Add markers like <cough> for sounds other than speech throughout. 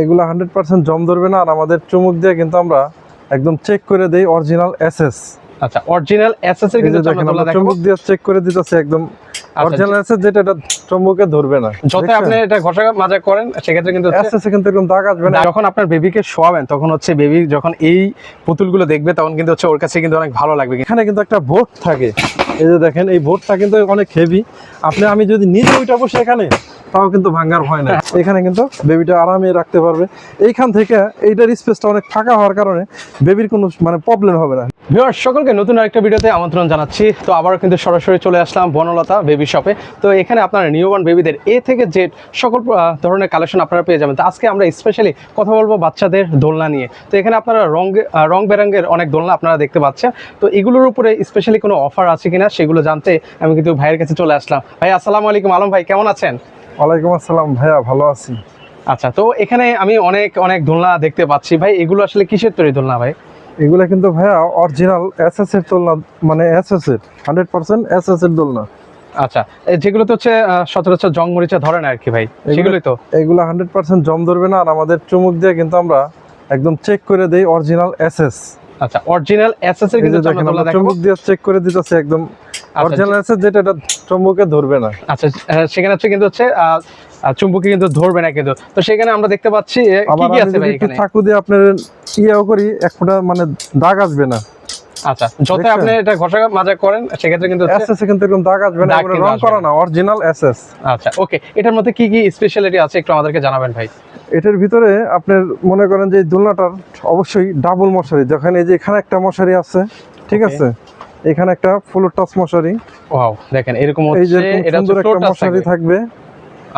এগুলো hundred percent জম ধরবে না আর আমাদের চুমুক দিয়ে কিন্তু আমরা একদম চেক করে দেই অরিজিনাল এসএস আচ্ছা অরিজিনাল এসএস এর কিন্তু চুমুক দিয়ে চেক করে দিতেছি একদম অরিজিনাল এসএস যেটা এটা ধরবে না। যত আপনি এটা ঘষা মাজা করেন সেক্ষেত্রে কিন্তু এসএস কিন্তু এরকম দাগ আসবে না। যখন আপনার বেবিকে শোয়াবেন তখন হচ্ছে বেবি যখন এই পুতুলগুলো দেখবে তখন কিন্তু হচ্ছে ওর কাছে কিন্তু অনেক ভালো লাগবে। এখানে কিন্তু একটা বোর্ড থাকে। এই যে দেখেন এই বোর্ডটা কিন্তু অনেক হেভি আপনি আমি যদি নিজে ওইটা বসে এখানে তাও কিন্তু ভাঙ্গার ভয় না এখানে কিন্তু বেবিটা আরামে রাখতে পারবে। এইখান থেকে এইটার স্পেসটা অনেক ফাঁকা হওয়ার কারণে বেবির কোনো মানে প্রবলেম হবে না। সকলকে নতুন আরেকটা ভিডিওতে আমন্ত্রণ জানাচ্ছি। তো আবারও কিন্তু সরাসরি চলে আসলাম বনলতা বেবি শপে তো এখানে আপনারা নিউবর্ন বেবিদের এ থেকে জেড সকল ধরনের কালেকশন আপনারা পেয়ে যাবেন। তো আজকে আমরা স্পেশালি কথা বলব বাচ্চাদের দোলনা নিয়ে। তো এখানে আপনারা রং রং বেরঙের অনেক দোলনা আপনারা দেখতে পাচ্ছেন। তো এগুলোর উপরে স্পেশালি কোনো অফার আছে কিনা সেগুলো জানতে আমি কিন্তু ভাইয়ের কাছে চলে আসলাম। ভাই, আসসালামু আলাইকুম। আলম ভাই, কেমন আছেন? ওয়ালাইকুম আসসালাম ভাইয়া ভালো আছি। আচ্ছা তো এখানে আমি অনেক অনেক দোলনা দেখতে পাচ্ছি। ভাই এগুলো আসলে কিসের তৈরি দোলনা ভাই? এগুলো কিন্তু ভাইয়া অরিজিনাল এসএস এর দোলনা মানে এসএস এর হান্ড্রেড পার্সেন্ট এসএস এর দোলনা। আচ্ছা এই যেগুলো তো হচ্ছে সচরাচর জং মরিচা ধরে না আর কি ভাই সেগুলোই তো? এগুলা হান্ড্রেড পার্সেন্ট জম ধরবে না আর আমাদের চুমুক দিয়ে কিন্তু আমরা একদম চেক করে দেই অরিজিনাল এসএস আচ্ছা অরিজিনাল এসএস এর আমরা দেখাবো দিয়ে চেক করে দিতেছি একদম অরিজিনাল এসএস যেটা এটা চুম্বকে ধরবে না। আচ্ছা সেখানে হচ্ছে কিন্তু হচ্ছে চুম্বকে কিন্তু ধরবে না কিন্তু। তো সেখানে আমরা দেখতে পাচ্ছি কি কি আছে ভাই এখানে? ঠাকুর দিয়ে আপনার ইয়ে করি এক ফোঁটা মানে দাগ আসবে না। আচ্ছা যত আপনি এটা ঘষা মাজা করেন সেক্ষেত্রে কিন্তু এসএস কিন্তু এরকম দাগ আসবে না দাগ রং করা না। না অরিজিনাল এসএস আচ্ছা ওকে এটার মধ্যে কি কি স্পেশালিটি আছে একটু আমাদেরকে জানাবেন ভাই? এটার ভিতরে আপনার মনে করেন যে দোলনাটার অবশ্যই ডাবল মশারি যখন এই যে এখানে একটা মশারি আছে ঠিক আছে? এখানে একটা ফুল টাচ মশারি। ওয়াও দেখেন এরকম হচ্ছে এটা সুন্দর একটা মশারি থাকবে। থাকবে।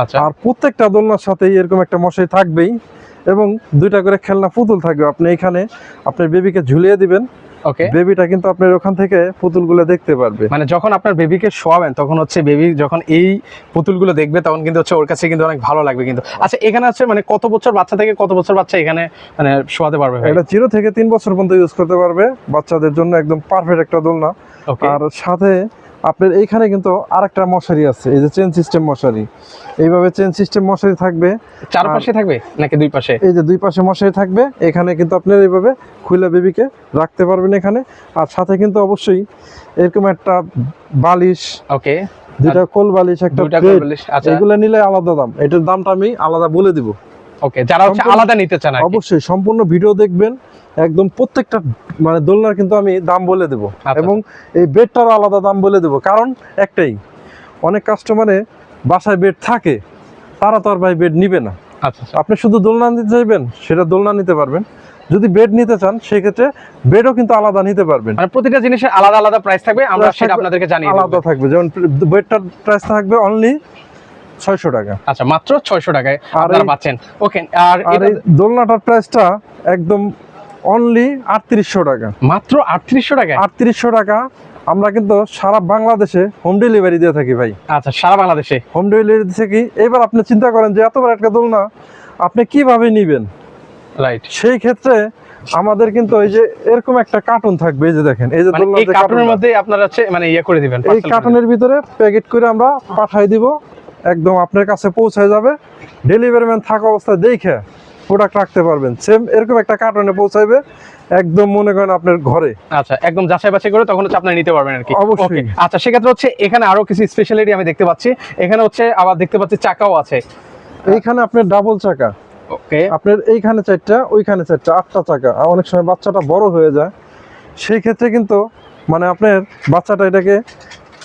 আচ্ছা। আর প্রত্যেকটা দোলনার সাথে এরকম একটা মশারি থাকবেই। এবং দুইটা করে খেলনা পুতুল থাকবে। আপনি এখানে আপনার বেবিকে ঝুলিয়ে দিবেন। ওকে বেবিটা কিন্তু আপনার ওখান থেকে পুতুলগুলো দেখতে পারবে। মানে যখন আপনার বেবিকে শোয়াবেন তখন হচ্ছে বেবি যখন এই পুতুলগুলো দেখবে তখন কিন্তু হচ্ছে ওর কাছে কিন্তু অনেক ভালো লাগবে কিন্তু। আচ্ছা এখানে আছে মানে কত বছর বাচ্চা থেকে কত বছর বাচ্চা এখানে মানে শোয়াতে পারবে এটা জিরো থেকে তিন বছর পর্যন্ত ইউজ করতে পারবে। বাচ্চাদের জন্য একদম পারফেক্ট একটা দোলনা। আর সাথে আপনার এইখানে কিন্তু আরেকটা মশারি আছে এই যে চেন সিস্টেম মশারি। এইভাবে চেন সিস্টেম মশারি থাকবে। চারপাশে থাকবে নাকি দুই পাশে? এই যে দুই পাশে মশারি থাকবে এখানে কিন্তু আপনার এইভাবে খুলে বেবিকে রাখতে পারবেন এখানে। আর সাথে কিন্তু অবশ্যই এরকম একটা বালিশ ওকে। দুইটা কোল বালিশ একটা করবেলিশ আচ্ছা। এগুলো নিলে আলাদা দাম। এটার দামটা আমি আলাদা বলে দিব। ওকে যারা হচ্ছে আলাদা নিতে চান অবশ্যই সম্পূর্ণ ভিডিও দেখবেন। একদম প্রত্যেকটা মানে দোলনার কিন্তু আমি দাম বলে দেব। আচ্ছা, এবং এই বেডটারও আলাদা দাম বলে দেব। কারণ একটাই অনেক কাস্টমারে বাসায় বেড থাকে তারা তো আর ভাই বেড নিবে না। আচ্ছা আচ্ছা। আপনি শুধু দোলনা নিতে চাইবেন সেটা দোলনা নিতে পারবেন। যদি বেড নিতে চান সেক্ষেত্রে বেডও কিন্তু আলাদা নিতে পারবেন। মানে প্রতিটা জিনিসের আলাদা আলাদা প্রাইস থাকবে আমরা সেটা আপনাদেরকে জানিয়ে আলাদা থাকবে। যেমন বেডটার প্রাইস থাকবে অনলি ছয়শো টাকা। আচ্ছা মাত্র 600 টাকায় আর আপনারা পাচ্ছেন। ওকে আর এই দোলনাটার প্রাইসটা একদম অনলি আটত্রিশশো টাকা। মাত্র 3800 টাকায়? আটত্রিশশো টাকা। আমরা কিন্তু সারা বাংলাদেশে হোম ডেলিভারি দিয়ে থাকি ভাই। আচ্ছা সারা বাংলাদেশে? হোম ডেলিভারি দিচ্ছে কি এবার আপনি চিন্তা করেন যে এতবার একটা দোলনা আপনি কীভাবে নিবেন? রাইট সেই ক্ষেত্রে আমাদের কিন্তু এই যে এরকম একটা কার্টুন থাকবে এই যে দেখেন এই যে এই কার্টুনের মধ্যে আপনারা হচ্ছে মানে ইয়ে করে দিবেন এই কার্টুনের ভিতরে প্যাকেট করে আমরা পাঠিয়ে দিব। একদম আপনার কাছে পৌঁছায় যাবে। ডেলিভারি ম্যান থাকা অবস্থায় দেখে প্রোডাক্ট রাখতে পারবেন। সেম এরকম একটা কার্টুনে পৌঁছাইবে একদম মনে করেন আপনার ঘরে। আচ্ছা একদম যাচাই বাছাই করে তখন হচ্ছে আপনারা নিতে পারবেন আর কি। অবশ্যই। আচ্ছা সেক্ষেত্রে হচ্ছে এখানে আরও কিছু স্পেশালিটি আমি দেখতে পাচ্ছি। এখানে হচ্ছে আবার দেখতে পাচ্ছি চাকাও আছে। এইখানে আপনার ডাবল চাকা। ওকে আপনার এইখানে চারটা ওইখানে চারটা আটটা চাকা। আর অনেক সময় বাচ্চাটা বড় হয়ে যায়। সেই ক্ষেত্রে কিন্তু মানে আপনার বাচ্চাটা এটাকে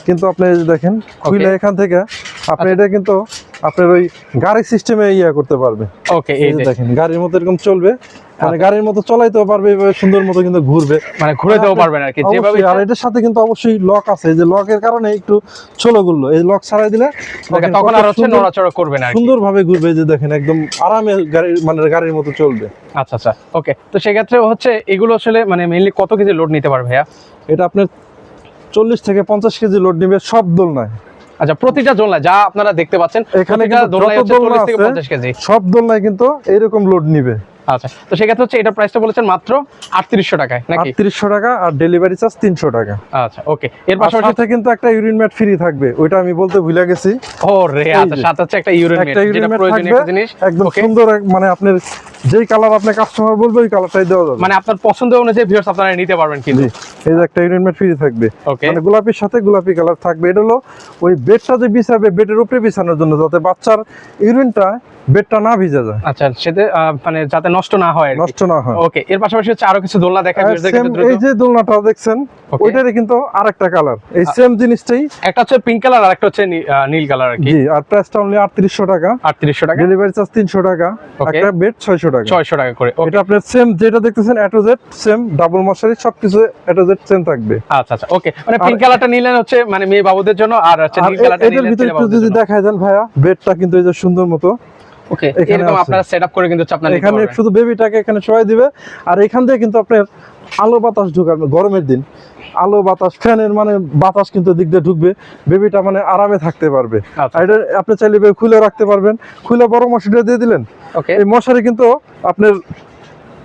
কিন্তু আপনি দেখেন খুলে এখান থেকে আপনি আচ্ছা। এটা কিন্তু আপনার ওই গাড়ি সিস্টেমে ইয়া করতে পারবে। ওকে এই দেখেন গাড়ির মতো এরকম চলবে। মানে আচ্ছা। গাড়ির মতো চলাইতেও পারবে এভাবে সুন্দর মতো কিন্তু ঘুরবে। মানে ঘুরে দেওয়া আপনি- পারবেন আর কি যেভাবে আর এটার সাথে কিন্তু অবশ্যই লক আছে। এই যে লকের কারণে একটু চলো গুলো এই লক ছাড়াই দিলে দেখেন তখন আর হচ্ছে নড়াচড়া করবেন আর কি। সুন্দরভাবে ঘুরবে। যে দেখেন একদম আরামে গাড়ির মানে গাড়ির মতো চলবে। আচ্ছা আচ্ছা ওকে তো সেক্ষেত্রে হচ্ছে এগুলো আসলে মানে মেইনলি কত কেজি লোড নিতে পারবে ভাইয়া? এটা আপনার চল্লিশ থেকে পঞ্চাশ কেজি লোড নিবে সব দোলনায়। আচ্ছা প্রতিটা দোলনা যা আপনারা দেখতে পাচ্ছেন এখানে প্রতিটা কিন্তু দোলনায় যত হচ্ছে দোলনা 40 থেকে 50 কেজি। সব দোলনায় কিন্তু এইরকম লোড নিবে। আচ্ছা তো সেক্ষেত্রে হচ্ছে এটা প্রাইসটা বলেছেন মাত্র আটত্রিশশো টাকায় নাকি? আটত্রিশশো টাকা আর ডেলিভারি চার্জ তিনশো টাকা। আচ্ছা ওকে এর পাশাপাশি সাথে কিন্তু একটা ইউরিন ম্যাট ফ্রি থাকবে ওইটা আমি বলতে ভুলে গেছি। ও রে আচ্ছা সাথে হচ্ছে একটা ইউরিন একটা যেটা প্রয়োজনীয় একটা জিনিস। একদম সুন্দর মানে আপনার যেই কালার আপনার কাস্টমার বলবে ওই কালারটাই দেওয়া যাবে। মানে আপনার পছন্দ অনুযায়ী ভিউয়ার্স আপনারা নিতে পারবেন কিন্তু। এই যে একটা ফ্রি থাকবে। মানে গোলাপির সাথে গোলাপি কালার থাকবে। এটা হলো ওই বেডটা যে বিছাবে বেডের উপরে বিছানোর জন্য যাতে বাচ্চার ইউরিনটা বেডটা না ভিজে যায়। আচ্ছা সেটা মানে যাতে নষ্ট না হয় নষ্ট না হয়। ওকে এর পাশাপাশি হচ্ছে আরও কিছু দোলনা দেখা। এই যে দোলনাটা দেখছেন. ওইটারই কিন্তু আরেকটা কালার এই সেম জিনিসটাই একটা হচ্ছে পিঙ্ক কালার আর একটা হচ্ছে নীল কালার আর কি। আর প্রাইসটা অনলি আটত্রিশশো টাকা। আটত্রিশশো টাকা। ডেলিভারি চার্জ তিনশো টাকা। একটা বেড ছয়শো টাকা। করে এটা আপনার সেম যেটা দেখতেছেন এটো জেড সেম ডাবল মশারি সবকিছু এটো জেড সেম থাকবে। আচ্ছা আচ্ছা ওকে মানে পিঙ্ক কালারটা নিলেন হচ্ছে মানে মেয়ে বাবুদের জন্য আর হচ্ছে নীল কালারটা এটার ভিতরে একটু যদি দেখা দেখায় দেন ভাইয়া বেডটা কিন্তু এই যে সুন্দর মতো। ওকে এরকম। আপনারা সেটআপ করে কিন্তু আপনারা এখানে। শুধু বেবিটাকে এখানে সবাই দিবে আর এখান থেকে কিন্তু আপনার আলো বাতাস ঢুকার গরমের দিন। আলো বাতাস ফ্যানের মানে বাতাস কিন্তু দিক দিয়ে ঢুকবে। বেবিটা মানে আরামে থাকতে পারবে। আচ্ছা। এটা আপনি চাইলে খুলে রাখতে পারবেন। খুলে বড় মশারিটা দিয়ে দিলেন। ওকে। এই মশারি কিন্তু আপনার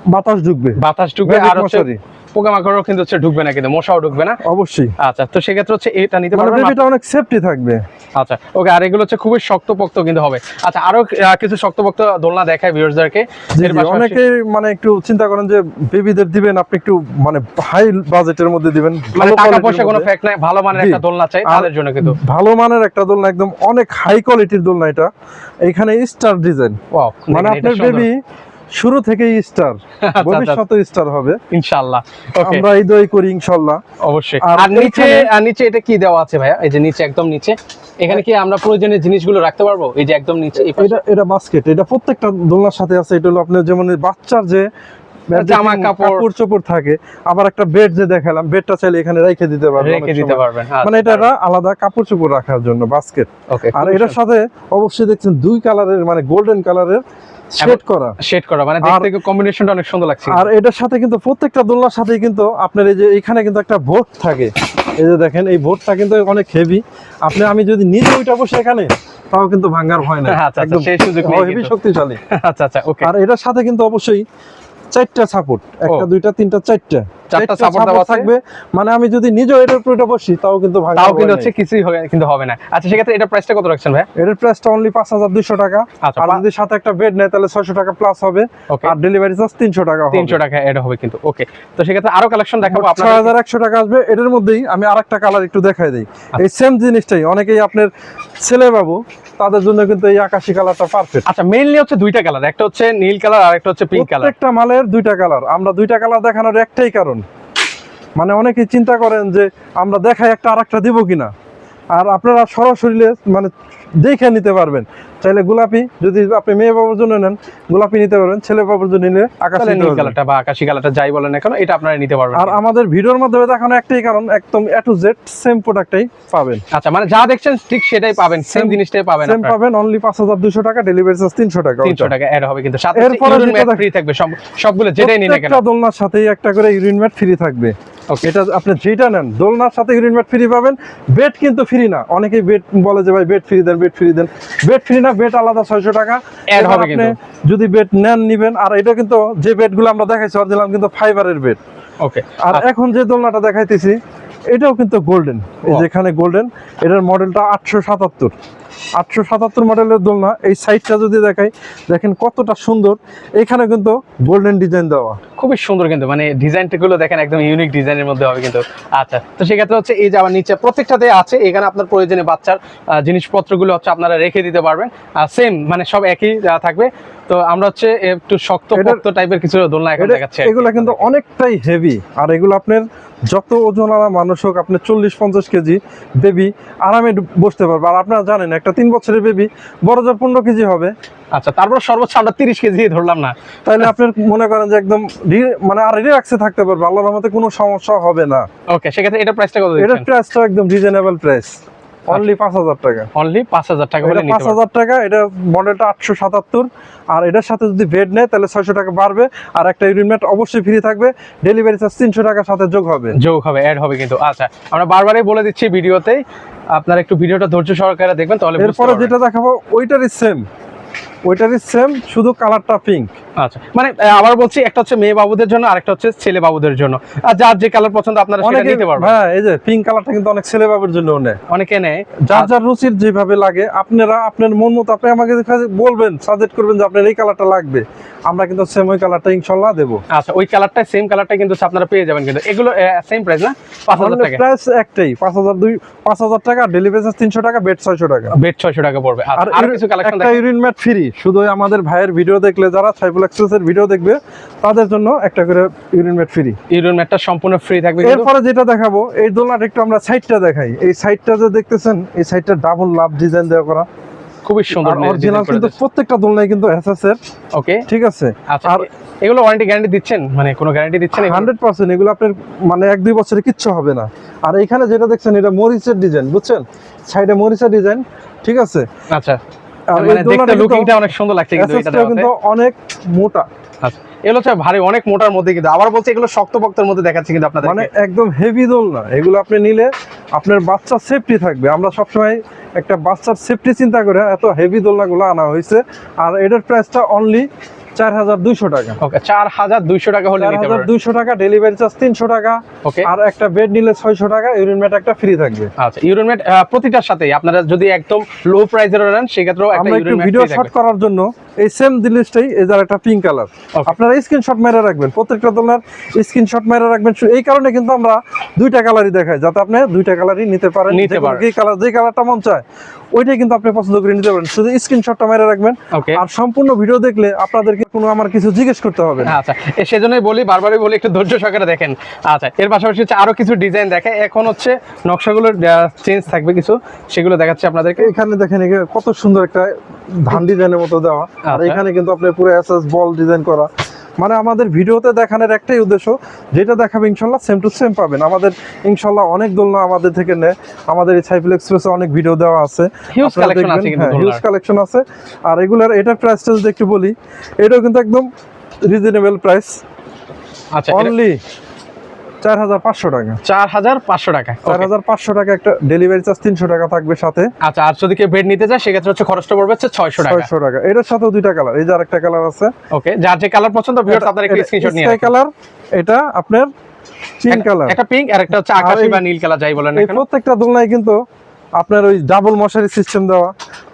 বাতাস ঢুকবে। বাতাস ঢুকবে আর মশারি। পোকামাকড়ও কিন্তু হচ্ছে ঢুকবে না কিন্তু মশাও ঢুকবে না। অবশ্যই। আচ্ছা তো সেক্ষেত্রে হচ্ছে এটা নিতে মানে পারবেন? বেবিটা অনেক সেফটি থাকবে। আচ্ছা ওকে আর এগুলো হচ্ছে খুবই শক্তপোক্ত কিন্তু হবে। আচ্ছা আরও কিছু শক্তপোক্ত দোলনা দেখায় ভিউয়ার্সদেরকে অনেকে মানে একটু চিন্তা করেন যে বেবিদের দিবেন আপনি একটু মানে হাই বাজেটের মধ্যে দিবেন মানে টাকা পয়সা কোনো। ফ্যাক্ট নাই ভালো মানের একটা দোলনা চাই তাদের জন্য কিন্তু। ভালো মানের একটা দোলনা একদম অনেক হাই কোয়ালিটির দোলনা এটা। এখানে স্টার ডিজাইন ওয়াও মানে আপনার বেবি শুরু থেকেই স্টার <laughs> আচ্ছা, ভবিষ্যতে স্টার হবে। ইনশাআল্লাহ ওকে আমরা এই দই করি ইনশাল্লাহ। অবশ্যই। আর নিচে আর নিচে এটা কি দেওয়া আছে ভাইয়া? এই যে নিচে একদম নিচে। এখানে কি আমরা প্রয়োজনীয় জিনিসগুলো রাখতে পারব? এই যে একদম নিচে এটা এটা বাস্কেট এটা প্রত্যেকটা দোলনার সাথে আছে। এটা হলো আপনার যেমন বাচ্চার যে জামা কাপড়। চোপড় থাকে আবার একটা বেড যে দেখালাম বেডটা চাইলে এখানে রেখে দিতে পারবেন রেখে দিতে পারবেন আচ্ছা, মানে এটা একটা আলাদা কাপড় চোপড় রাখার জন্য বাস্কেট ওকে আর এটার সাথে অবশ্যই দেখছেন দুই কালারের মানে গোল্ডেন কালারের শেড করা। শেড করা মানে দেখতে কম্বিনেশনটা অনেক সুন্দর লাগছে। আর এটার সাথে কিন্তু প্রত্যেকটা দোলনার সাথে কিন্তু আপনার এই যে এখানে কিন্তু একটা ভোট থাকে। এই যে দেখেন এই ভোটটা কিন্তু অনেক হেভি আপনি আমি যদি নিজে ওইটা বসে এখানে তাও কিন্তু ভাঙ্গার হয় না আচ্ছা, আচ্ছা, সেই সুযোগ হেভি শক্তিশালী। <laughs> আচ্ছা আচ্ছা ওকে আর এটার সাথে কিন্তু অবশ্যই চারটা সাপোর্ট একটা দুইটা তিনটা চারটা। চারটা support দেওয়া থাকবে। মানে আমি যদি নিজে এটার উপরে বসি তাও কিন্তু তাও কিন্তু হচ্ছে কিছুই হবে কিন্তু হবে না। আচ্ছা সেক্ষেত্রে এটা প্রাইসটা কত রাখছেন ভাই? এটার প্রাইসটা অনলি পাঁচ হাজার দুইশো টাকা। আচ্ছা, আর যদি সাথে একটা বেড নেয় তাহলে ছয়শো টাকা প্লাস হবে। আর ডেলিভারি চার্জ তিনশো টাকা হবে। তিনশো টাকা এটা হবে কিন্তু। ওকে তো সেক্ষেত্রে আরও কালেকশন দেখাবো ছয় হাজার একশো টাকা আসবে। এটার মধ্যেই আমি আরেকটা কালার একটু দেখাই দিই। আচ্ছা। এই সেম জিনিসটাই অনেকেই আপনার ছেলে বাবু তাদের জন্য কিন্তু এই আকাশি কালারটা পারফেক্ট আচ্ছা মেইনলি হচ্ছে দুইটা কালার একটা হচ্ছে নীল কালার আর একটা হচ্ছে পিঙ্ক কালার প্রত্যেকটা মালের দুইটা কালার আমরা দুইটা কালার দেখানোর একটাই কারণ। মানে অনেকেই চিন্তা করেন যে আমরা দেখাই একটা আরেকটা দিব কিনা। আর আপনারা সরাসরি মানে দেখে নিতে পারবেন। চাইলে গোলাপি যদি আপনি মেয়ে বাবুর জন্য নেন গোলাপি নিতে পারবেন ছেলে বাবুর জন্য নিলে আকাশি। কালারটা বা আকাশি কালারটা যাই বলেন না কেন এটা আপনারা নিতে পারবেন। আর আমাদের ভিডিওর মাধ্যমে দেখানো একটাই কারণ একদম এ টু জেড সেম প্রোডাক্টটাই পাবেন। আচ্ছা মানে যা দেখছেন ঠিক সেটাই পাবেন সেম জিনিসটাই পাবেন সেম পাবেন অনলি পাঁচ হাজার দুশো টাকা ডেলিভারি চার্জ তিনশো টাকা তিনশো ওইটা। টাকা অ্যাড হবে কিন্তু সাথে এরপরে যেটা দেখ- ফ্রি থাকবে সব সবগুলো যেটাই নিন না কেন। প্রত্যেকটা দোলনার সাথেই একটা করে ইউরিন ম্যাট ফ্রি থাকবে। ওকে এটা আপনি যেটা নেন দোলনার সাথে ইউরিন ম্যাট ফ্রি পাবেন বেড কিন্তু ফ্রি না। অনেকেই বেড বলে যে ভাই বেড ফ্রি দেন বেড ফ্রি দেন। বেড ফ্রি না বেড আলাদা ছয়শো টাকা। আপনি কিন্তু। যদি বেড নেন নিবেন আর এটা কিন্তু যে বেডগুলো আমরা দেখাইছি অরিজিনাল কিন্তু ফাইবারের বেড ওকে আর এখন যে দোলনাটা দেখাইতেছি এটাও কিন্তু গোল্ডেন এই. যেখানে গোল্ডেন এটার মডেলটা আটশো সাতাত্তর। আটশো সাতাত্তর মডেলের দোলনা এই সাইডটা যদি দেখাই দেখেন কতটা সুন্দর। এখানে কিন্তু গোল্ডেন ডিজাইন দেওয়া। খুবই সুন্দর কিন্তু মানে ডিজাইনটা গুলো দেখেন একদম ইউনিক ডিজাইনের মধ্যে হবে কিন্তু। আচ্ছা তো সেক্ষেত্রে হচ্ছে এই যে আমার নিচে প্রত্যেকটাতে আছে এখানে আপনার প্রয়োজনে বাচ্চার জিনিসপত্রগুলো হচ্ছে আপনারা রেখে দিতে পারবেন। সেম মানে সব একই থাকবে। তো আমরা হচ্ছে একটু শক্ত পক্ত টাইপের কিছু দোলনা এখন দেখাচ্ছি এগুলা কিন্তু অনেকটাই হেভি আর এগুলো আপনার যত ওজন ওজনওয়ালা মানুষ হোক আপনার চল্লিশ পঞ্চাশ কেজি বেবি আরামে বসতে পারবে। আর আপনারা জানেন একটা তিন বছরের বেবি বড় জোর পনেরো কেজি হবে আচ্ছা তারপর সর্বোচ্চ আমরা তিরিশ কেজি ধরলাম না। তাহলে আপনার মনে করেন যে একদম মানে আর রিল্যাক্সে থাকতে পারবে আল্লাহর রহমতে কোনো সমস্যা হবে না। ওকে সেক্ষেত্রে এটা প্রাইসটা কত এটা প্রাইসটা একদম রিজনেবল প্রাইস অনলি পাঁচ হাজার টাকা। অনলি পাঁচ হাজার টাকা এটা পাঁচ হাজার টাকা এটা মডেলটা আটশো সাতাত্তর। আর এটার সাথে যদি বেড নেয় তাহলে ছয়শো টাকা বাড়বে। আর একটা অবশ্যই ফ্রি থাকবে। ডেলিভারি চার্জ তিনশো টাকার সাথে যোগ হবে। যোগ হবে অ্যাড হবে কিন্তু। আচ্ছা আমরা বারবারই বলে দিচ্ছি ভিডিওতেই। আপনারা একটু ভিডিওটা ধৈর্য সহকারে দেখবেন তাহলে এরপরে যেটা দেখাবো ওইটারই সেম ওইটারই সেম শুধু কালারটা পিঙ্ক আচ্ছা মানে আবার বলছি একটা হচ্ছে মেয়ে বাবুদের জন্য আরেকটা হচ্ছে ছেলে বাবুদের জন্য। আর যার যে কালার পছন্দ আপনারা সেটা নিতে পারবেন। হ্যাঁ এই যে পিঙ্ক কালারটা কিন্তু অনেক ছেলে বাবুর জন্য নেয়। অনেকে নেয়। যার যার রুচির যেভাবে লাগে আপনারা আপনার মন মতো আপনি আমাকে বলবেন সাজেস্ট করবেন যে আপনার এই কালারটা লাগবে। আমরা কিন্তু সেম ওই কালারটা ইনশাল্লাহ দেবো। আচ্ছা ওই কালারটা সেম কালারটা কিন্তু আপনারা পেয়ে যাবেন কিন্তু। এগুলো সেম প্রাইস না? পাঁচ হাজার টাকা। প্রাইস একটাই পাঁচ হাজার দুই পাঁচ হাজার টাকা ডেলিভারি চার্জ তিনশো টাকা বেড ছয়শো টাকা। বেড ছয়শো টাকা পড়বে। আচ্ছা, আর কিছু কালেকশন একটা ইউরিন ম্যাট ফ্রি শুধু আমাদের ভাইয়ের ভিডিও দেখলে যারা সাইফুল এক্সপ্রেসের ভিডিও দেখবে তাদের জন্য একটা করে ইউরিন ম্যাট ফ্রি ইউরিন ম্যাটটা সম্পূর্ণ ফ্রি থাকবে এরপরে যেটা দেখাবো এই দোলনাটা একটু আমরা সাইডটা দেখাই। এই সাইডটা যে দেখতেছেন এই সাইডটা ডাবল লাভ ডিজাইন দেওয়া করা। খুবই সুন্দর অরিজিনাল কিন্তু প্রত্যেকটা দোলনায় কিন্তু এসএস এর। ওকে ঠিক আছে? আচ্ছা আর- এগুলো ওয়ারেন্টি গ্যারান্টি দিচ্ছেন? মানে কোনো গ্যারান্টি দিচ্ছেন এগুলো? হান্ড্রেড পার্সেন্ট এগুলো আপনার মানে এক দুই বছরে কিচ্ছু হবে না। আর এখানে যেটা দেখছেন এটা মরিচের ডিজাইন বুঝছেন? সাইডে মরিচের ডিজাইন ঠিক আছে? আচ্ছা। মানে দেখতে দোলনাটা লুকিংটা অনেক সুন্দর লাগছে কিন্তু এটা কিন্তু অনেক মোটা। আচ্ছা এগুলো হচ্ছে ভারী অনেক মোটার মধ্যে কিন্তু। আবার বলছে এগুলো মধ্যে দেখাচ্ছে কিন্তু আপনাদের মানে একদম হেভি দোল না এগুলো আপনি নিলে আপনার বাচ্চা সেফটি থাকবে। আমরা সবসময় একটা বাচ্চার সেফটি চিন্তা করে এত হেভি দোলনা গুলো আনা হয়েছে। আর এটার প্রাইসটা অনলি চার হাজার দুইশো টাকা। ওকে চার হাজার দুইশো টাকা হলে চার হাজার দুইশো টাকা ডেলিভারি চার্জ তিনশো টাকা ওকে। আর একটা বেড নিলে ছয়শো টাকা ইউরিন ম্যাট একটা ফ্রি থাকবে। আচ্ছা প্রতিটার সাথেই আপনারা যদি একদম লো প্রাইজের নেন সেক্ষেত্রে একটা ভিডিও শট করার জন্য এই সেম জিনিসটাই এই যার একটা পিঙ্ক কালার. আপনারা স্ক্রিনশট মেরে রাখবেন প্রত্যেকটা দোলনার স্ক্রিনশট মেরে রাখবেন। এই কারণে কিন্তু আমরা দুইটা কালারই দেখাই যাতে আপনি দুইটা কালারই নিতে পারেন নিতে যে পারেন। যে কালার যে কালারটা মন চায় ওইটাই কিন্তু আপনি পছন্দ করে নিতে পারেন। শুধু স্ক্রিনশটটা মেরে রাখবেন। আর সম্পূর্ণ ভিডিও দেখলে আপনাদেরকে কোনো আমার কিছু জিজ্ঞেস করতে হবে না। আচ্ছা সেজন্যই বলি বারবারই বলি একটু ধৈর্য সহকারে দেখেন। আচ্ছা এর পাশাপাশি হচ্ছে আরও কিছু ডিজাইন দেখে। এখন হচ্ছে নকশাগুলোর চেঞ্জ থাকবে কিছু সেগুলো দেখাচ্ছি আপনাদেরকে। এখানে দেখেন কত সুন্দর একটা ধান ডিজাইনের মতো দেওয়া। আর আচ্ছা। এখানে কিন্তু আপনি পুরো এসএস বল ডিজাইন করা। মানে আমাদের ভিডিওতে দেখানোর একটাই উদ্দেশ্য যেটা দেখাবে ইনশাল্লাহ সেম টু সেম পাবেন। আমাদের ইনশাল্লাহ অনেক দোলনা আমাদের থেকে নেয়। আমাদের এই সাইফুল এক্সপ্রেসে অনেক ভিডিও দেওয়া আছে। হিউজ কালেকশন আছে কিন্তু হিউজ কালেকশন আছে। আর এগুলার এটার প্রাইসটা যদি একটু বলি এটাও কিন্তু একদম রিজনেবল প্রাইস আচ্ছা অনলি চার হাজার পাঁচশো টাকা। চার হাজার পাঁচশো টাকা। চার হাজার পাঁচশো টাকা একটা ডেলিভারি চার্জ তিনশো টাকা থাকবে সাথে। আচ্ছা আর যদি কেউ বেড নিতে চায় সেক্ষেত্রে হচ্ছে খরচটা পড়বে হচ্ছে ছয়শো টাকা। ছয়শো টাকা। এটার সাথেও দুইটা কালার এই যে আরেকটা কালার আছে। ওকে যার যে কালার পছন্দ ভিউয়ার্স আপনারা একটু স্ক্রিনশট নিয়ে কালার এটা আপনার পিঙ্ক কালার একটা পিঙ্ক আর একটা হচ্ছে আকাশি বা নীল কালার যাই বলেন না এই কেন। প্রত্যেকটা দোলনায় কিন্তু আপনার ওই ডাবল মশারি সিস্টেম দেওয়া।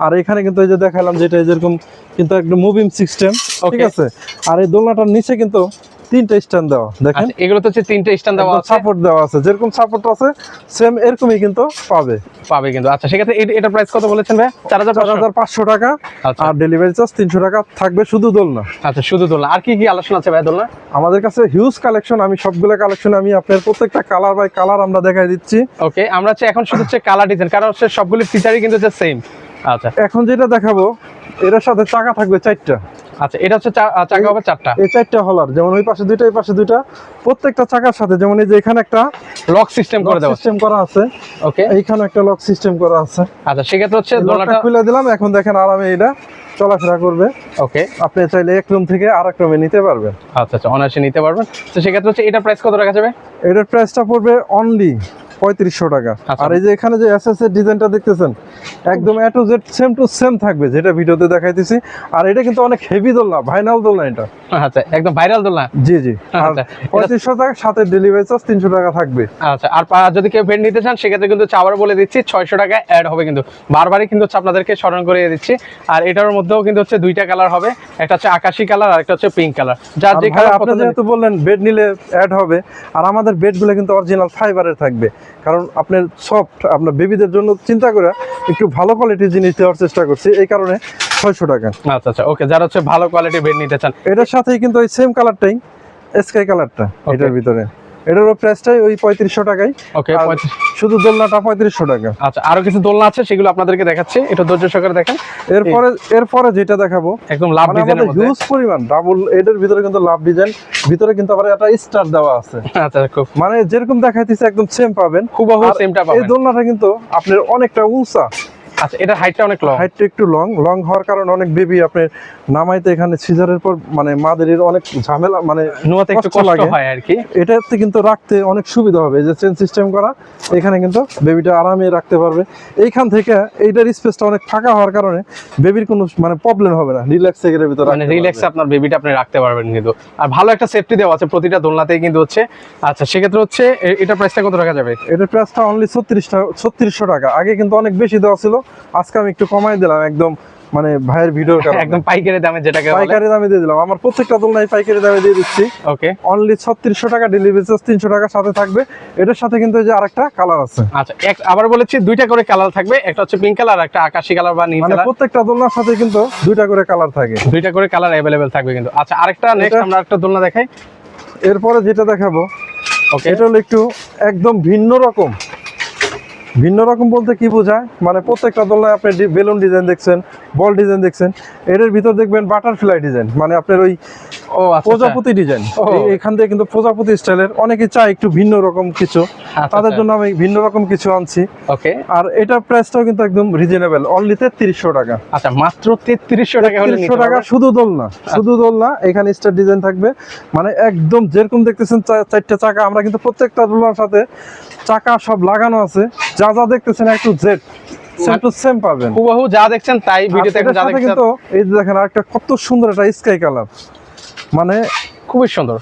আর এখানে কিন্তু এই যে দেখালাম যেটা যেরকম কিন্তু একটা মুভিং সিস্টেম ঠিক আছে? আর এই দোলনাটার নিচে কিন্তু তিনটা স্ট্যান্ড দেওয়া দেখেন। আচ্ছা এগুলো তো হচ্ছে তিনটে স্ট্যান্ড দেওয়া আছে। সাপোর্ট দেওয়া আছে যেরকম সাপোর্ট আছে সেম এরকমই কিন্তু পাবে। পাবে কিন্তু। আচ্ছা সেক্ষেত্রে এটা- প্রাইস কত বলেছেন ভাই? চার হাজার চার হাজার পাঁচশো টাকা আচ্ছা। আর ডেলিভারি চার্জ তিনশো টাকা থাকবে শুধু দোলনা। আচ্ছা শুধু দোলনা। আর কি কি আলোচনা আছে ভাই দোলনা আমাদের কাছে হিউজ কালেকশন আমি সবগুলো কালেকশন আমি আপনার প্রত্যেকটা কালার বাই কালার আমরা দেখাই দিচ্ছি। ওকে আমরা হচ্ছে এখন শুধু হচ্ছে কালার ডিজাইন কারণ হচ্ছে সবগুলি ফিচারই কিন্তু হচ্ছে সেম আচ্ছা। এখন যেটা দেখাবো এটার সাথে চাকা থাকবে চারটা। আচ্ছা এটা হচ্ছে চাকা হবে চারটা। এই চারটা হলার যেমন ওই পাশে দুইটা এই পাশে দুইটা। প্রত্যেকটা চাকার সাথে যেমন এই যে এখানে একটা লক সিস্টেম করে দেওয়া সিস্টেম করা আছে। ওকে। এইখানে একটা লক সিস্টেম করা আছে। আচ্ছা সেক্ষেত্রে হচ্ছে দোলনাটা খুলে দিলাম এখন দেখেন আরামে এটা চলাফেরা করবে। ওকে। আপনি চাইলে এক রুম থেকে আর এক রুমে নিতে পারবেন। আচ্ছা আচ্ছা অনায়াসে নিতে পারবেন। তো সেক্ষেত্রে হচ্ছে এটা প্রাইস কত রাখা যাবে? এটার প্রাইসটা পড়বে অনলি পঁয়ত্রিশশো টাকা। আচ্ছা। আর এই যে এখানে যে এস এস এর ডিজাইনটা দেখতেছেন একদম A to Z same to same থাকবে যেটা ভিডিওতে দেখাইতেছি। আর এটা কিন্তু অনেক হেভি দোল না ভাইনাল দোল না এটা। আচ্ছা একদম ভাইরাল দোলনা? জি জি। আচ্ছা, টাকা সাথে ডেলিভারি চার্জ তিনশো টাকা থাকবে। আচ্ছা আর যদি কেউ নিতে চান সেক্ষেত্রে কিন্তু আবার বলে দিচ্ছি ছয়শো টাকা অ্যাড হবে কিন্তু। বারবারই কিন্তু হচ্ছে আপনাদেরকে স্মরণ করিয়ে দিচ্ছি। আর এটার মধ্যেও কিন্তু হচ্ছে দুইটা কালার হবে। একটা হচ্ছে আকাশি কালার আর একটা হচ্ছে পিঙ্ক কালার যার যে কালার আপনি যেহেতু বললেন বেড নিলে অ্যাড হবে। আর আমাদের বেডগুলো কিন্তু অরিজিনাল ফাইবারের থাকবে। কারণ আপনার সফট আপনার বেবিদের জন্য চিন্তা করে একটু ভালো কোয়ালিটির জিনিস দেওয়ার চেষ্টা করছি। এই কারণে ছয়শো টাকা। আচ্ছা আচ্ছা ওকে যারা হচ্ছে ভালো কোয়ালিটির বেড নিতে চান। এটার সাথেই কিন্তু ওই সেম কালারটাই স্কাই কালারটা এটার ভিতরে। এটারও প্রাইসটাই ওই পঁয়ত্রিশশো টাকাই ওকে শুধু দোলনাটা পঁয়ত্রিশশো টাকা। আচ্ছা আরও কিছু দোলনা আছে সেগুলো আপনাদেরকে দেখাচ্ছি এটা ধৈর্য সহকারে দেখেন। এরপরে এরপরে যেটা দেখাবো একদম লাভ ডিজাইনের হিউজ পরিমাণ ডাবল এটার ভিতরে কিন্তু লাভ ডিজাইন ভিতরে কিন্তু আবার একটা স্টার দেওয়া আছে। আচ্ছা খুব মানে যেরকম দেখাইতেছে একদম সেম পাবেন। আর সেমটা এই দোলনাটা কিন্তু আপনার অনেকটা উঁচা। আচ্ছা এটা হাইটটা অনেক লং হাইটটা একটু লং লং হওয়ার কারণে অনেক বেবি আপনি নামাইতে এখানে সিজারের পর মানে মাদের অনেক ঝামেলা মানে নোয়াতে একটু কষ্ট হয় আর কি। এটাতে কিন্তু রাখতে অনেক সুবিধা হবে। যে চেন সিস্টেম করা এখানে কিন্তু বেবিটা আরামে রাখতে পারবে। এইখান থেকে এইটার স্পেসটা অনেক ফাঁকা হওয়ার কারণে বেবির কোনো মানে প্রবলেম হবে না। রিল্যাক্স এর ভিতরে মানে রিল্যাক্স আপনার বেবিটা আপনি রাখতে পারবেন কিন্তু। আর ভালো একটা সেফটি দেওয়া আছে প্রতিটা দোলনাতেই কিন্তু হচ্ছে। আচ্ছা সেক্ষেত্রে হচ্ছে এটা প্রাইসটা কত রাখা যাবে? এটার প্রাইসটা অনলি ছত্রিশ ছত্রিশশো টাকা। আগে কিন্তু অনেক বেশি দেওয়া ছিল। আজকে আমি একটু কমাই দিলাম একদম মানে ভাইয়ের কারণে। একদম পাইকারি দামে যেটাকে পাইকারি দামে দিয়ে দিলাম। আমার প্রত্যেকটা দোলনায় পাইকারি দামে দিয়ে দিচ্ছি। ওকে অনলি ছত্রিশশো টাকা ডেলিভারি চার্জ তিনশো টাকা সাথে থাকবে। এটার সাথে কিন্তু এই যে আরেকটা কালার আছে। আচ্ছা এক আবার বলেছি দুইটা করে কালার থাকবে। একটা হচ্ছে পিঙ্ক কালার একটা আকাশি কালার বা নীল মানে কালার প্রত্যেকটা দোলনার সাথে কিন্তু দুইটা করে কালার থাকে। দুইটা করে কালার অ্যাভেলেবেল থাকবে কিন্তু। আচ্ছা আরেকটা নেক্সট আমরা একটা দোলনা দেখাই। এরপরে যেটা দেখাবো ওকে এটা হলো একটু একদম ভিন্ন রকম। ভিন্ন রকম বলতে কি বোঝায়? মানে প্রত্যেকটা দোলনায় আপনি বেলুন ডিজাইন দেখছেন, বল ডিজাইন দেখছেন। এর ভিতর দেখবেন বাটারফ্লাই ডিজাইন মানে আপনার ওই ও আচ্ছা প্রজাপতি ডিজাইন। এখান থেকে কিন্তু প্রজাপতি স্টাইলের অনেকে চায় একটু ভিন্ন রকম কিছু। আচ্ছা, তাদের আচ্ছা। জন্য আমি ভিন্ন রকম কিছু আনছি। ওকে। আর এটার প্রাইসটাও কিন্তু একদম রিজনেবল অনলি তেত্রিশশো টাকা। আচ্ছা মাত্র তেত্রিশশো টাকা তিনশো টাকা শুধু দোলনা শুধু দোলনা এখানে স্টার ডিজাইন থাকবে। মানে একদম যেরকম দেখতেছেন চারটা চাকা আমরা কিন্তু প্রত্যেকটা দোলনার সাথে চাকা সব লাগানো আছে। যা যা দেখতেছেন একটু জেড সেম টু সেম পাবেন। হুবহু যা দেখছেন তাই ভিডিওতে এখন যা দেখছেন। কিন্তু এই যে দেখেন আরেকটা কত সুন্দর একটা স্কাই কালার মানে খুবই সুন্দর।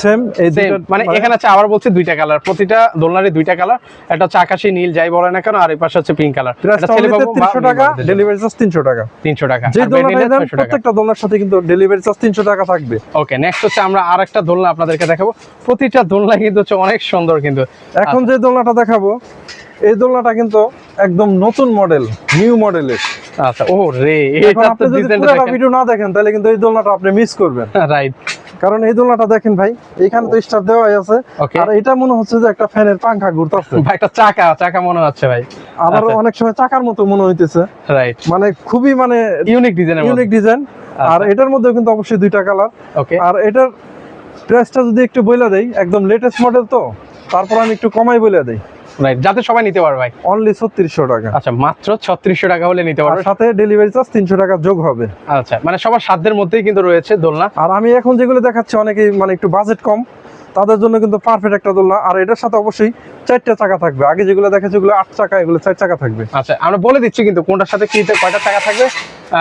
সেম এই Same, মানে এখানে আছে আবার বলছি দুইটা কালার। প্রতিটা দোলনারই দুইটা কালার। একটা হচ্ছে আকাশি নীল যাই বলে না কেন আর এই পাশে হচ্ছে পিঙ্ক কালার তেত্রিশশো টাকা ডেলিভারি চার্জ তিনশো টাকা। তিনশো টাকা। যে আর বেড দোলনাটা নিলে নেন 600 টাকা প্রত্যেকটা দোলনার সাথে কিন্তু ডেলিভারি চার্জ তিনশো টাকা থাকবে। ওকে নেক্সট হচ্ছে আমরা আর একটা দোলনা আপনাদেরকে দেখাবো। প্রতিটা দোলনা কিন্তু হচ্ছে অনেক সুন্দর কিন্তু। এখন যে দোলনাটা দেখাবো এই দোলনাটা কিন্তু একদম নতুন মডেল নিউ মডেলের আচ্ছা ও রে এটা তো দেখেন। ভিডিও না দেখেন তাহলে কিন্তু এই দোলনাটা আপনি মিস করবেন। রাইট কারণ এই দোলনাটা দেখেন ভাই এখানে তো স্টার দেওয়াই আছে। আর এটা মনে হচ্ছে যে একটা ফ্যানের পাংখা ঘুরতেছে। ভাই একটা চাকা চাকা মনে হচ্ছে ভাই। আবার আচ্ছা। অনেক সময় চাকার মতো মনে হইতেছে। রাইট মানে খুবই মানে ইউনিক ডিজাইনের ইউনিক ডিজাইন আর এটার মধ্যে কিন্তু অবশ্যই দুইটা কালার ওকে আর এটার প্রাইসটা যদি একটু বইলা দেই একদম লেটেস্ট মডেল তো তারপর আমি একটু কমাই বইলা দেই। রাইট যাতে সবাই নিতে পারবে ভাই। অনলি ছত্রিশশো টাকা। আচ্ছা মাত্র ছত্রিশশো টাকা হলে নিতে পারবে। সাথে ডেলিভারি চার্জ তিনশো টাকা যোগ হবে। আচ্ছা মানে সবার সাধ্যের মধ্যেই কিন্তু রয়েছে দোলনা। আর আমি এখন যেগুলো দেখাচ্ছি অনেকেই মানে একটু বাজেট কম। তাদের জন্য কিন্তু পারফেক্ট একটা দোলনা। আর এটার সাথে অবশ্যই চারটা চাকা থাকবে। আগে যেগুলো দেখাচ্ছি ওগুলো আট চাকা এগুলো চার চাকা থাকবে। আচ্ছা আমরা বলে দিচ্ছি কিন্তু কোনটার সাথে কি কয়টা টাকা থাকবে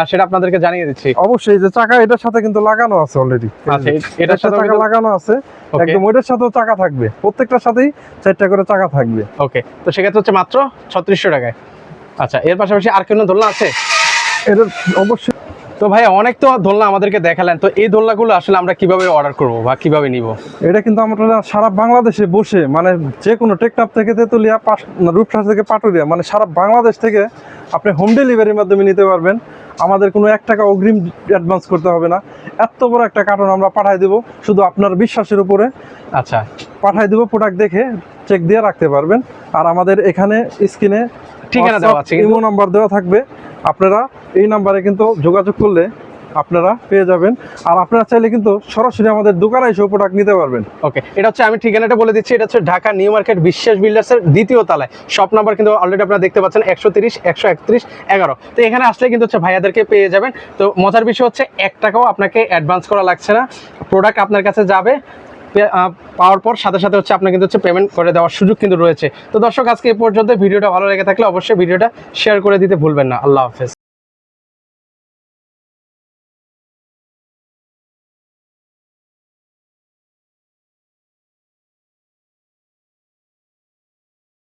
সেটা আপনাদেরকে জানিয়ে দিচ্ছি। অবশ্যই যে চাকা এটার সাথে কিন্তু লাগানো আছে অলরেডি আচ্ছা এটার সাথে চাকা লাগানো আছে একদম ওইটার সাথেও চাকা থাকবে। প্রত্যেকটার সাথেই চারটা করে চাকা থাকবে। ওকে তো সেক্ষেত্রে হচ্ছে মাত্র ছত্রিশশো টাকায়। আচ্ছা এর পাশাপাশি আর কোনো দোলনা আছে? এটার অবশ্যই তো ভাই অনেক তো দোলনা আমাদেরকে দেখালেন তো এই দোলনাগুলো আসলে আমরা কীভাবে অর্ডার করব বা কীভাবে নিব? এটা কিন্তু আমরা সারা বাংলাদেশে বসে মানে যে কোনো টেকনাপ থেকে তেতুলিয়া পাশ রূপসা থেকে পাটুরিয়া মানে সারা বাংলাদেশ থেকে আপনি হোম ডেলিভারির মাধ্যমে নিতে পারবেন। আমাদের কোনো এক টাকা অগ্রিম অ্যাডভান্স করতে হবে না। এত বড় একটা কার্টন আমরা পাঠাই দেবো শুধু আপনার বিশ্বাসের উপরে। আচ্ছা। পাঠাই দেবো প্রোডাক্ট দেখে চেক দিয়ে রাখতে পারবেন। আর আমাদের এখানে স্ক্রিনে ঠিকানা দেওয়া আছে। ইমো নাম্বার দেওয়া থাকবে। আপনারা এই নাম্বারে কিন্তু যোগাযোগ করলে আপনারা পেয়ে যাবেন। আর আপনারা চাইলে কিন্তু সরাসরি আমাদের দোকানে এসে প্রোডাক্ট নিতে পারবেন। ওকে এটা হচ্ছে আমি ঠিকানাটা বলে দিচ্ছি। এটা হচ্ছে ঢাকা নিউ মার্কেট বিশ্বাস বিল্ডার্সের দ্বিতীয় তলায়। শপ নাম্বার কিন্তু অলরেডি আপনারা দেখতে পাচ্ছেন একশো তিরিশ একশো একত্রিশ এগারো। তো এখানে আসলে কিন্তু হচ্ছে ভাইয়াদেরকে পেয়ে যাবেন। তো মজার বিষয় হচ্ছে এক টাকাও আপনাকে অ্যাডভান্স করা লাগছে না। প্রোডাক্ট আপনার কাছে যাবে। পাওয়ার পর সাথে সাথে হচ্ছে আপনার কিন্তু হচ্ছে পেমেন্ট করে দেওয়ার সুযোগ কিন্তু রয়েছে। তো দর্শক, আজকে এ পর্যন্ত ভিডিওটা ভালো লেগে থাকলে অবশ্যই ভিডিওটা শেয়ার করে দিতে ভুলবেন না। আল্লাহ হাফেজ।